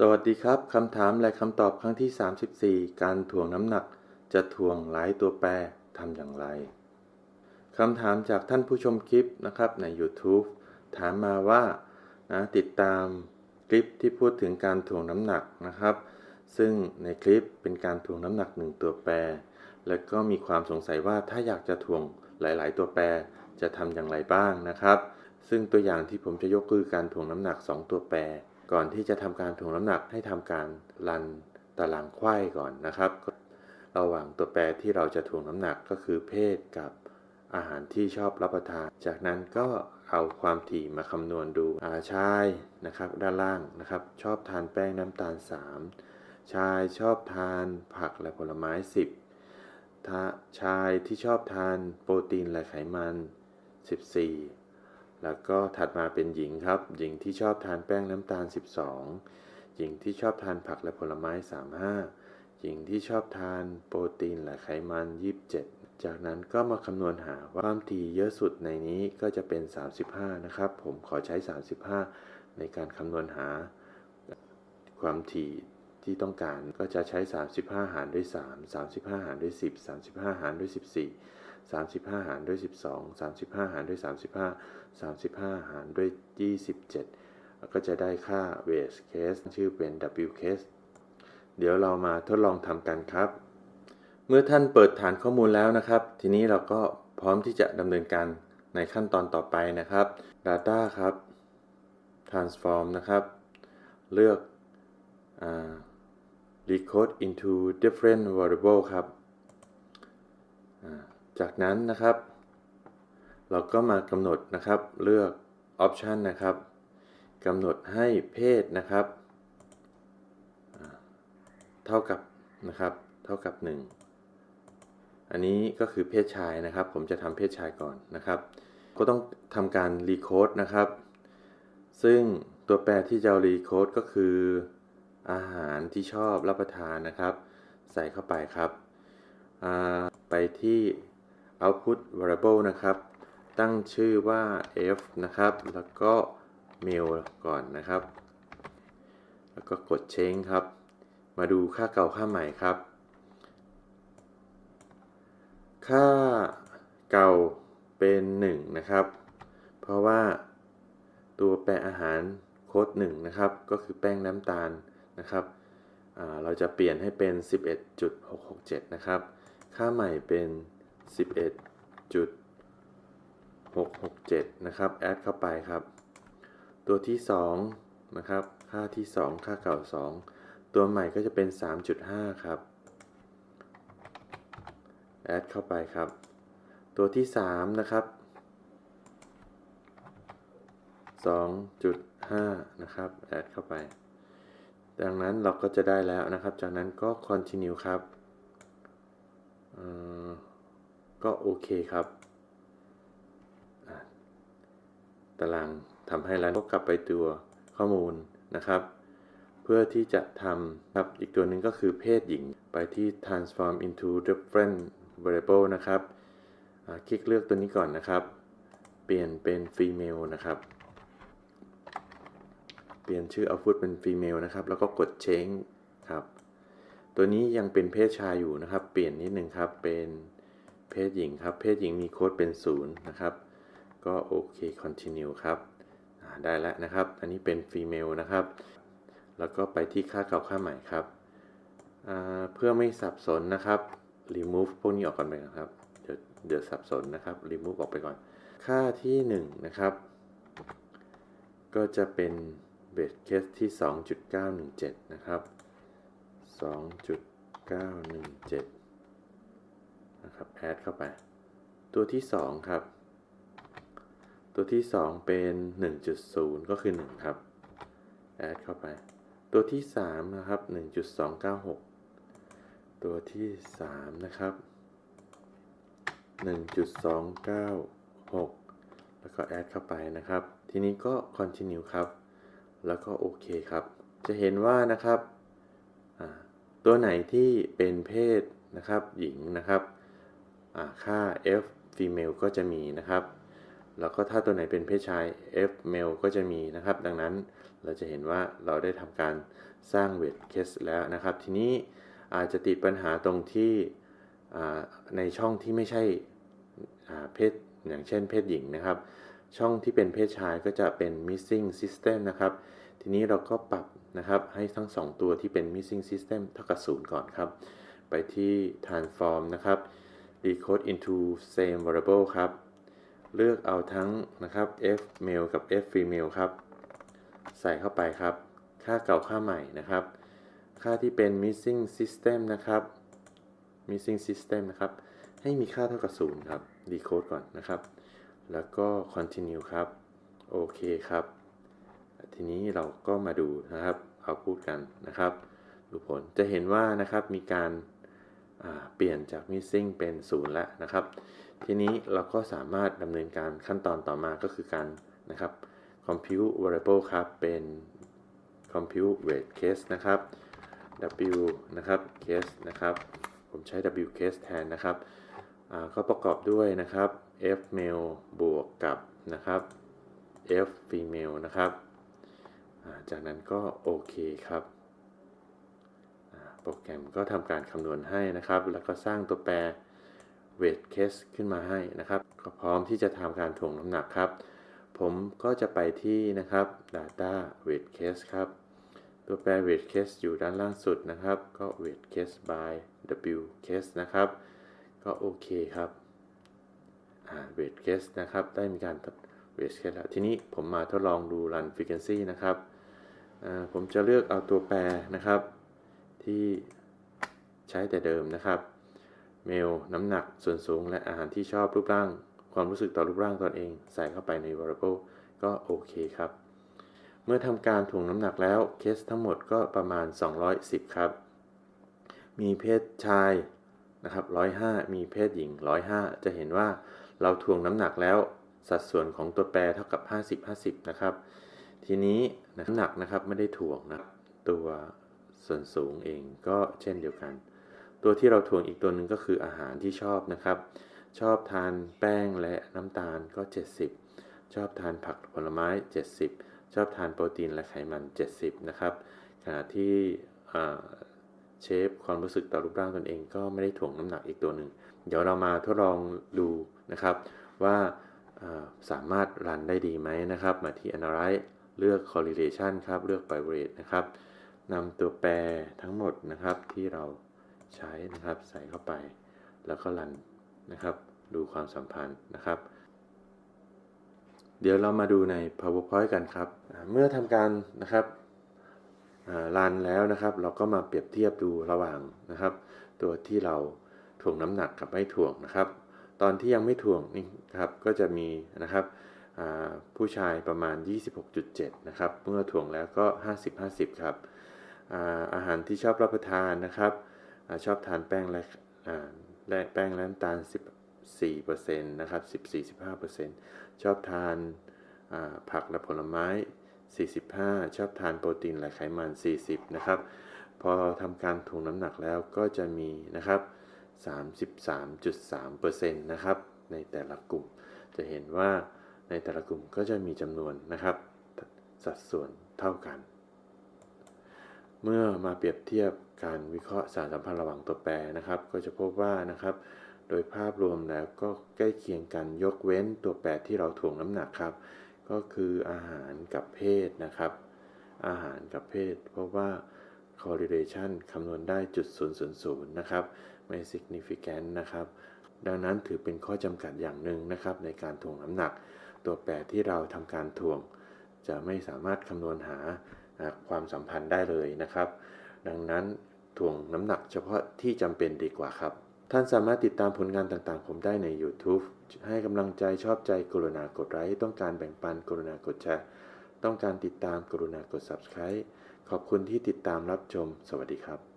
สวัสดีครับ คำถามและคำตอบครั้งที่ 34 การถ่วงน้ำหนักจะถ่วงหลายตัวแปรทำอย่างไร คำถามจากท่านผู้ชมคลิปนะครับใน YouTube ถามมาว่านะติดตามคลิปที่พูดถึงการถ่วงน้ำหนักนะครับ ซึ่งในคลิปเป็นการถ่วงน้ำหนัก1ตัวแปร แล้วก็มีความสงสัยว่าถ้าอยากจะถ่วงหลาย ๆ ตัวแปรจะทำอย่างไรบ้างนะครับ ซึ่งตัวอย่างที่ผมจะยกคือการถ่วงน้ำหนัก 2 ตัวแปร ก่อนที่จะทำการถ่วงน้ำหนักให้ทำการรันตารางไขว้ก่อนนะครับ ระหว่างตัวแปรที่เราจะถ่วงน้ำหนักก็คือเพศกับอาหารที่ชอบรับประทาน จากนั้นก็เอาความถี่มาคำนวณดูอาชายนะครับด้านล่างนะครับ ชอบทานแป้งน้ำตาล 3 ชายชอบทานผักและผลไม้ 10 ชายที่ชอบทานโปรตีนและไขมัน 14 แล้วก็ถัดมาเป็นหญิงครับ หญิงที่ชอบทานแป้งน้ำตาล 12 หญิงที่ชอบทานผักและผลไม้ 35 หญิงที่ชอบทานโปรตีนและไขมัน 27 จากนั้นก็มาคำนวณหาว่าความถี่เยอะสุดในนี้ก็จะเป็น 35 นะครับ ผมขอใช้ 35 ในการคำนวณหา ความถี่ที่ต้องการก็จะใช้ 35 หารด้วย 3 35 หารด้วย 10 35 หารด้วย 14 35 หารด้วย 12 35 หารด้วย 35 35 หารด้วย 27 ก็จะได้ค่า weight case ชื่อเป็น W case เดี๋ยวเรามาทดลองทำกันครับ เมื่อท่านเปิดฐานข้อมูลแล้วนะครับ ทีนี้เราก็พร้อมที่จะดำเนินการในขั้นตอนต่อไปนะครับ Data ครับ Transform นะครับ เลือก Decode into different variable ครับ จากนั้นนะครับ เราก็มากำหนดนะครับเลือก Option นะครับกำหนดให้เพศนะครับ เท่ากับนะครับ เท่ากับ 1 อันนี้ก็คือเพศชายนะครับ ผมจะทำเพศชายก่อนนะครับ ก็ต้องทำการรีโคดนะครับ ซึ่งตัวแปรที่จะรีโคดก็คืออาหารที่ชอบรับประทานนะครับ ใส่เข้าไปครับ ไปที่ output variable นะครับ ตั้งชื่อว่า f นะครับ แล้วก็ mail ก่อนนะครับ แล้วก็กด change ครับ มาดูค่าเก่าค่าใหม่ครับ ค่าเก่าเป็น 1 นะครับ เพราะว่าตัวแปรอาหารโค้ด1นะครับ ก็คือแป้งน้ำตาลนะครับ เราจะเปลี่ยนให้เป็น 11.667 นะครับ ค่าใหม่เป็น 11.667 นะครับแอดเข้าไปครับ ตัวที่ 2 นะครับ ค่าที่ 2 ค่าเก่า 2 ตัวใหม่ก็จะเป็น 3.5 ครับแอดเข้าไปครับ ตัวที่ 3 นะครับ 2.5 นะครับแอดเข้าไป ดังนั้นเราก็จะได้แล้วนะครับ จากนั้นก็ continue ครับ ก็โอเคครับ ตารางทำให้แล้วก็กลับไปตัวข้อมูลนะครับ เพื่อที่จะทำครับอีกตัวหนึ่งก็คือเพศหญิงไปที่ transform into different variable นะครับคลิกเลือกตัวนี้ก่อนนะครับ เปลี่ยนเป็น female นะครับ เปลี่ยนชื่อ output เป็น female นะครับ แล้วก็กด change ครับ ตัวนี้ยังเป็นเพศชายอยู่นะครับ เปลี่ยนนิดนึงครับเป็น เพศหญิงครับ เพศหญิงมีโค้ดเป็น 0 นะครับ ก็โอเค continue ครับได้แล้วนะครับ อันนี้เป็น female นะครับ แล้วก็ไปที่ค่าเก่าค่าใหม่ครับ เพื่อไม่สับสนนะครับ remove พวกนี้ออกก่อนไปนะครับ เดี๋ยวเดี๋ยวสับสนนะครับ remove ออกไปก่อน ค่าที่ 1 นะครับ ก็จะเป็น base case ที่ 2.917 นะครับ 2.917 นะครับ add เข้าไป ตัวที่ 2 ครับ ตัวที่ 2 เป็น 1.0 ก็คือ 1 ครับ add เข้าไป ตัวที่ 3 นะครับ 1.296 ตัวที่ 3 นะครับ 1.296 แล้วก็ add เข้าไปนะครับ ทีนี้ก็ continue ครับ แล้วก็โอเคครับ จะเห็นว่านะครับตัวไหนที่เป็นเพศนะครับหญิงนะครับ ค่า f female ก็จะมีนะครับ แล้วก็ถ้าตัวไหนเป็นเพศชาย f male ก็จะมีนะครับ ดังนั้นเราจะเห็นว่าเราได้ทำการสร้างเวทเคสแล้วนะครับ ทีนี้อาจจะติดปัญหาตรงที่ในช่องที่ไม่ใช่เพศอย่างเช่นเพศหญิงนะครับ ช่องที่เป็นเพศชายก็จะเป็น missing system นะครับ ทีนี้เราก็ปรับนะครับให้ทั้ง 2 ตัวที่เป็น missing system เท่ากับ0ก่อนครับ ไปที่ transform นะครับ decode into same variable ครับ เลือกเอาทั้งนะครับ f male กับ f female ครับ ใส่เข้าไปครับ ค่าเก่าค่าใหม่นะครับ ค่าที่เป็น missing system นะครับ missing system นะครับ ให้มีค่าเท่ากับ 0 ครับ decode ก่อนนะครับ แล้วก็ continue ครับ โอเคครับ ทีนี้เราก็มาดูนะครับ เอาพูดกันนะครับ ดูผล จะเห็นว่านะครับ มีการ เปลี่ยนจาก missing เป็น 0 แล้วนะครับ ทีนี้เราก็สามารถดำเนินการขั้นตอนต่อมาก็คือการนะครับ compute variable ครับ เป็น compute weight case นะครับ w นะครับ case นะครับ ผมใช้ w case แทนนะครับอ่าก็ประกอบด้วยนะครับ f male บวกกับนะครับ f female นะครับ จากนั้นก็โอเคครับ รแกรมก็ทำการคำนวณให้นะครับ แล้วก็สร้างตัวแปร weight case ขึ้นมาให้นะครับ ก็พร้อมที่จะทำการถ่วงน้ำหนักครับ ผมก็จะไปที่นะครับ data weight case ครับ ตัวแปร weight case อยู่ด้านล่างสุดนะครับ ก็ weight case by w case นะครับ ก็โอเคครับอ่า weight case นะครับ ได้มีการ weight case แล้ว ทีนี้ผมมาทดลองดู run frequency นะครับ ผมจะเลือกเอาตัวแปรนะครับ ที่ใช้แต่เดิมนะครับ เมลน้ำหนักส่วนสูง และอาหารที่ชอบรูปร่าง ความรู้สึกต่อรูปร่างตนเอง ใส่เข้าไปใน variable ก็โอเคครับ เมื่อทำการถ่วงน้ำหนักแล้วเคสทั้งหมดก็ประมาณ 210 ครับ มีเพศชายนะครับ105 มีเพศหญิง 105 จะเห็นว่าเราถ่วงน้ำหนักแล้วสัดส่วนของตัวแปรเท่ากับ 50 50 นะครับ ทีนี้น้ำหนักนะครับไม่ได้ถ่วงนะตัว ส่วนสูงเองก็เช่นเดียวกัน ตัวที่เราถ่วงอีกตัวหนึ่งก็คืออาหารที่ชอบนะครับ ชอบทานแป้งและน้ำตาลก็ 70 ชอบทานผักผลไม้ 70 ชอบทานโปรตีนและไขมัน 70 นะครับ ขณะที่เชฟความรู้สึกต่อรูปร่างตนเองก็ไม่ได้ถ่วงน้ำหนักอีกตัวหนึ่ง เดี๋ยวเรามาทดลองดูนะครับว่าาสามารถรันได้ดีไหมนะครับ มาที่ Analyze เลือก correlation ครับ เลือก biorate นะครับ นำตัวแปรทั้งหมดนะครับที่เราใช้นะครับใส่เข้าไป แล้วก็รันนะครับ ดูความสัมพันธ์นะครับ เดี๋ยวเรามาดูใน PowerPoint กันครับ เมื่อทำการนะครับรันแล้วนะครับ เราก็มาเปรียบเทียบดูระหว่างนะครับ ตัวที่เราถ่วงน้ำหนักกับไม่ถ่วงนะครับ ตอนที่ยังไม่ถ่วงนี่ครับก็จะมีนะครับผู้ชายประมาณ 26.7 นะครับ เมื่อถ่วงแล้วก็ 50-50 ครับ อาหารที่ชอบรับประทานนะครับอชอบทานแป้งและและแป้งและน้ำตาล 14%นะครับ14-15%ชอบทานอ่าผักและผลไม้ 45 ชอบทานโปรตีนและไขมัน 40 นะครับ พอทำการถ่วงน้ำหนักแล้วก็จะมีนะครับ 33.3%นะครับ ในแต่ละกลุ่ม จะเห็นว่าในแต่ละกลุ่มก็จะมีจำนวนนะครับ สัดส่วนเท่ากัน เมื่อมาเปรียบเทียบการวิเคราะห์สารสัมพันธ์ระหว่างตัวแปรนะครับ ก็จะพบว่านะครับ โดยภาพรวมแล้วก็ใกล้เคียงกันยกเว้นตัวแปรที่เราถ่วงน้ำหนักครับ ก็คืออาหารกับเพศนะครับ อาหารกับเพศ เพราะว่า correlation คำนวณได้จุด000นะครับไม่ significant นะครับ ดังนั้นถือเป็นข้อจำกัดอย่างหนึ่งนะครับ ในการถ่วงน้ำหนัก ตัวแปรที่เราทำการถ่วง จะไม่สามารถคำนวณหา นะความสัมพันธ์ได้เลยนะครับ ดังนั้นถ่วงน้ำหนักเฉพาะที่จำเป็นดีกว่าครับ ท่านสามารถติดตามผลงานต่างๆ ผมได้ใน YouTube ให้กำลังใจชอบใจกรุณากดไลค์ต้องการแบ่งปันกรุณากดแชร์ต้องการติดตามกรุณากด Subscribe ขอบคุณที่ติดตามรับชม สวัสดีครับ